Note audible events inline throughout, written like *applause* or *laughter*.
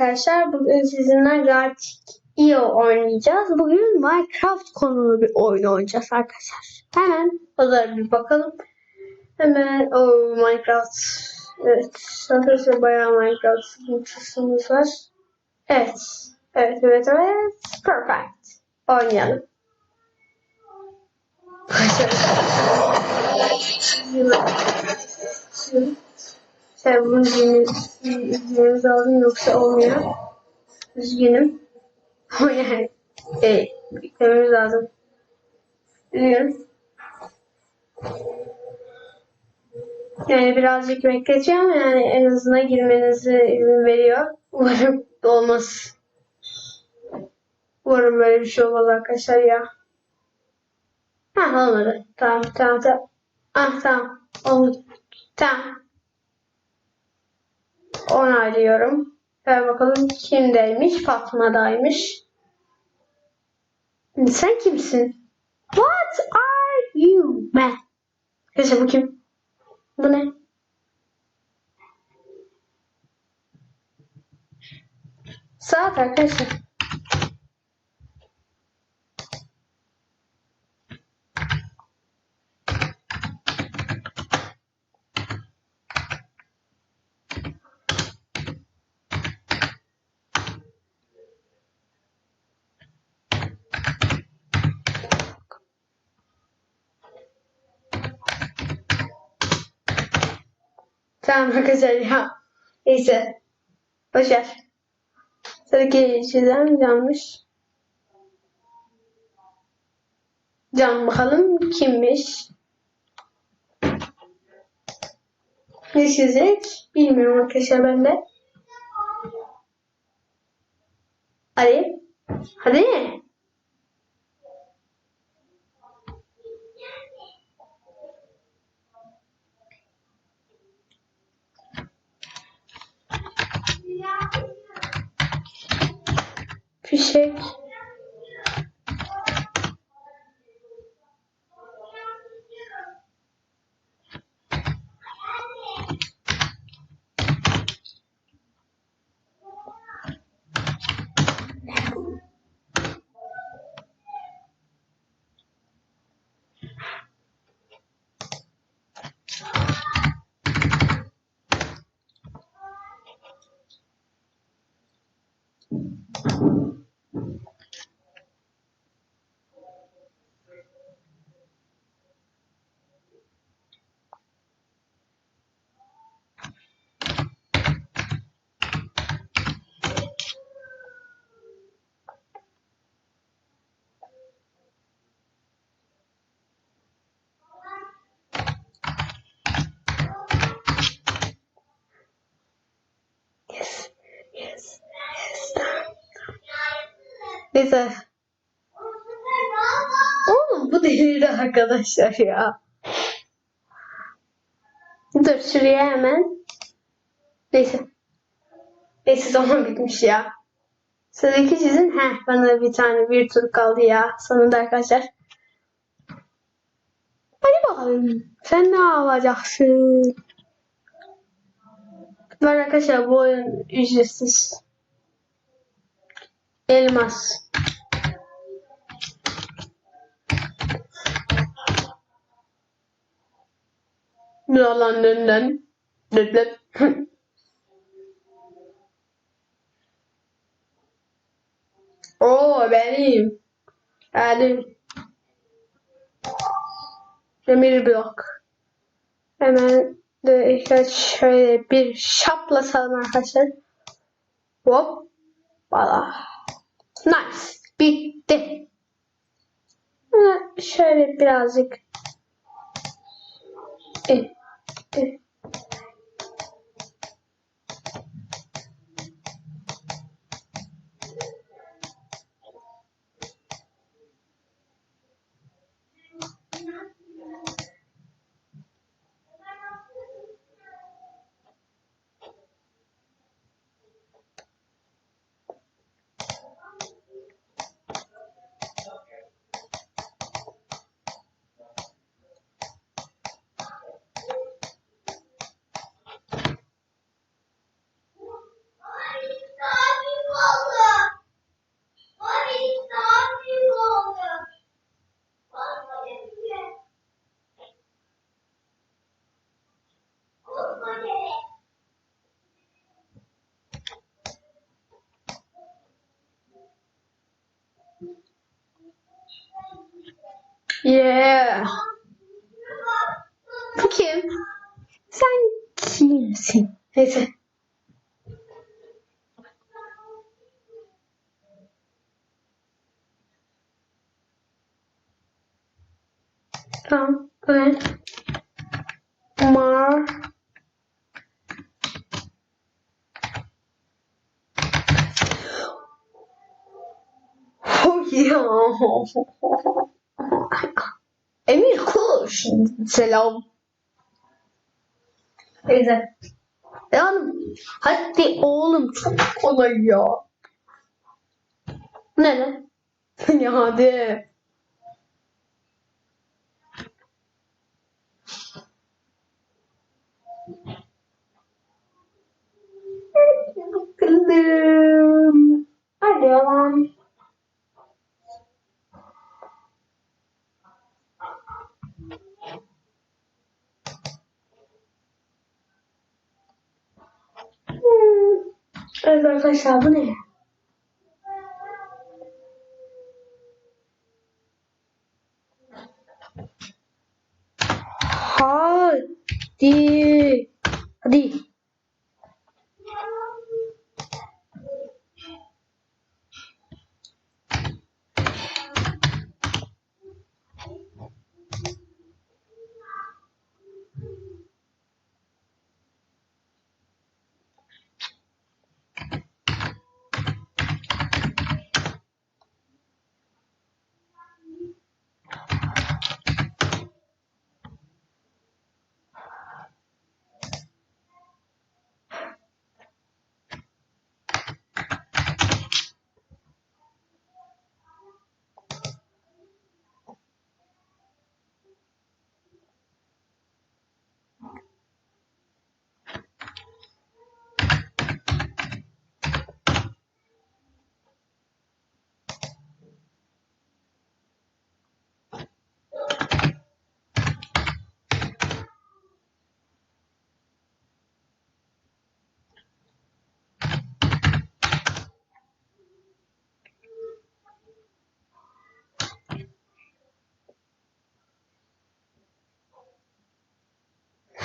arkadaşlar. Bugün sizinle Gartic IO oynayacağız. Bugün Minecraft konulu bir oyun oynayacağız arkadaşlar. Hemen pazar bir bakalım. Hemen o Minecraft evet arkadaşlar bayağı Minecraft sıkıntısımız var. Evet. Evet evet evet. Perfect. Oynayalım. Sen bunu izlememiz lazım yoksa olmuyor. Üzgünüm. *laughs* Ama yani e, beklememiz lazım. Üzgünüm. Yani birazcık bekleteceğim yani en azından girmenizi izin veriyor. *laughs* Umarım olmaz. Umarım böyle bir şey olmaz arkadaşlar ya. Ha olmadı. Tamam tamam tamam. Ah tamam. Oldu. Tamam. Onaylıyorum. Ver bakalım kimdeymiş? Fatma'daymış. Sen kimsin? What are you man? Neyse bu kim? Bu ne? Saat arkadaşlar. Tamam arkadaşlar ya. Neyse. Boşver. Sıradaki çizen canmış. Can bakalım kimmiş? Ne çizecek? Bilmiyorum arkadaşlar ben de. Hadi. Hadi. Fişek. Yes. Yes. Yes. Neyse. Oğlum bu delirdi arkadaşlar ya. Dur şuraya hemen. Neyse. Neyse zaman bitmiş ya. Sıradaki çizim. Heh bana bir tane bir tur kaldı ya. Sonunda arkadaşlar. Hadi bakalım. Sen ne yapacaksın? Var arkadaşlar bu oyun ücretsiz. Elmas. Yalanından. Löp löp. Oo benim. Geldim. Demir blok. Hemen de ihtiyaç şöyle bir şaplasalım arkadaşlar. Hop. Valla. Nice. Bitti. Şöyle birazcık e, e. Yeah. Bu kim? Sen kimsin? Neyse. Tamam. Evet. Mar. Oh yeah. Selam. Neyse. Devam. Hadi oğlum çok kolay ya. Ne lan? *laughs* ya hadi. Bakalım. Hadi yalan. Evet arkadaşlar bu ne? Hadi. Hadi.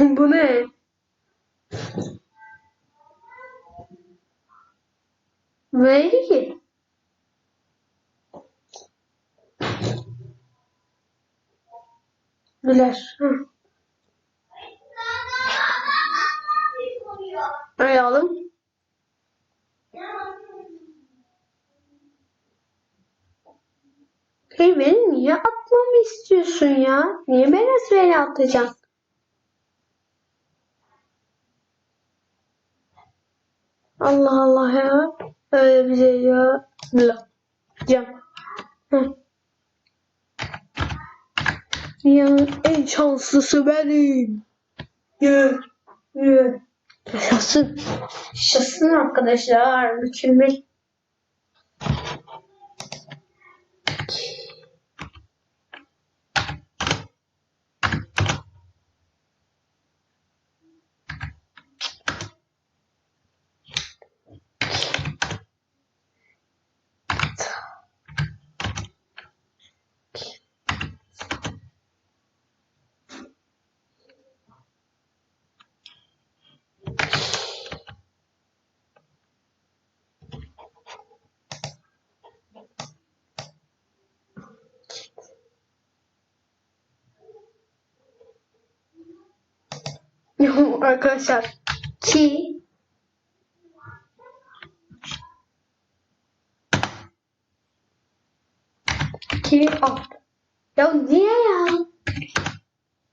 Bu ne? Ki? Güler. Hı. Arayalım. Hey beni niye atmamı istiyorsun ya? Niye beni sırayla atacaksın? Allah Allah ya. Öyle bir şey ya. Bismillah. Cam. Hı. Dünyanın en şanslısı benim. Yürü. Yürü. Yaşasın. Yaşasın arkadaşlar. Mükemmel. *laughs* arkadaşlar. Ki ki alt. Ya niye ya?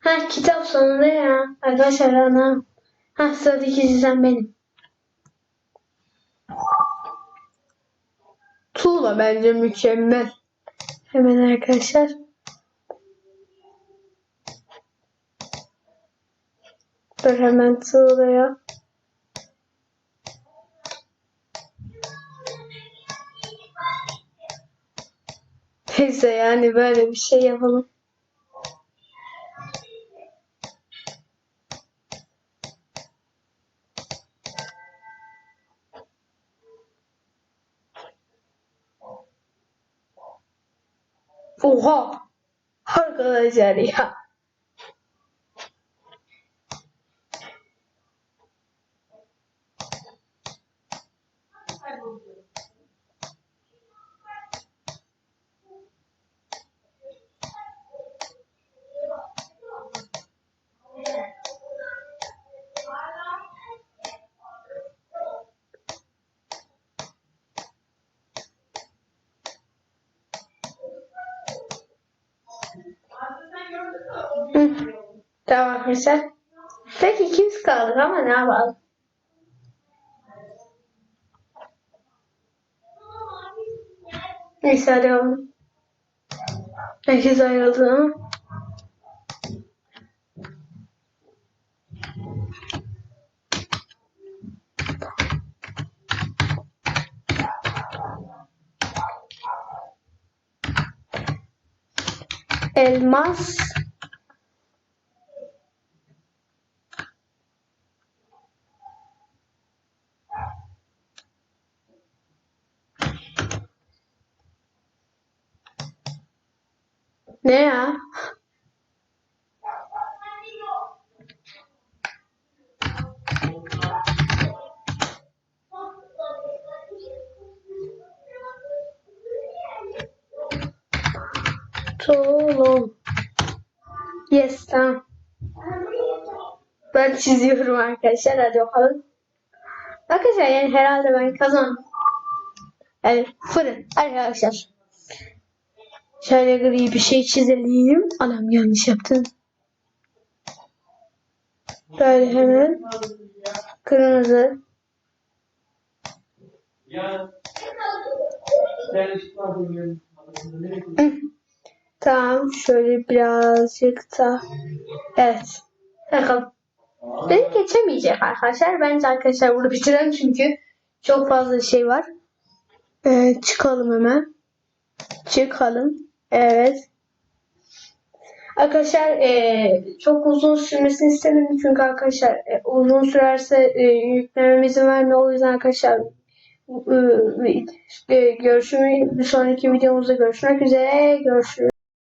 Ha kitap sonunda ya. Arkadaşlar ana. Ha sıradaki çizen benim. Tuğla bence mükemmel. Hemen arkadaşlar. Dur hemen tuğlaya. Neyse yani böyle bir şey yapalım. Oha! Arkadaşlar ya. Hı. Tamam arkadaşlar. Peki ikimiz kaldık ama ne yapalım? Neyse hadi oğlum. Herkes ayrıldı ama. Elmas. Ne ya? Tulum. Yes tamam. Ben çiziyorum arkadaşlar. Hadi bakalım. Arkadaşlar yani herhalde ben kazandım. Yani fırın arkadaşlar. Şöyle gri bir şey çizelim. Anam yanlış yaptım. Böyle hemen kırmızı. Ya. Tamam şöyle birazcık da. Evet. Bakalım. Beni geçemeyecek arkadaşlar. Bence arkadaşlar bunu bitirelim çünkü çok fazla şey var. Ee, çıkalım hemen. Çıkalım. Evet. Arkadaşlar e, çok uzun sürmesini istemedim çünkü arkadaşlar e, uzun sürerse e, yüklemem izin vermiyor. O yüzden arkadaşlar e, e, görüşmek bir sonraki videomuzda görüşmek üzere. Görüşürüz.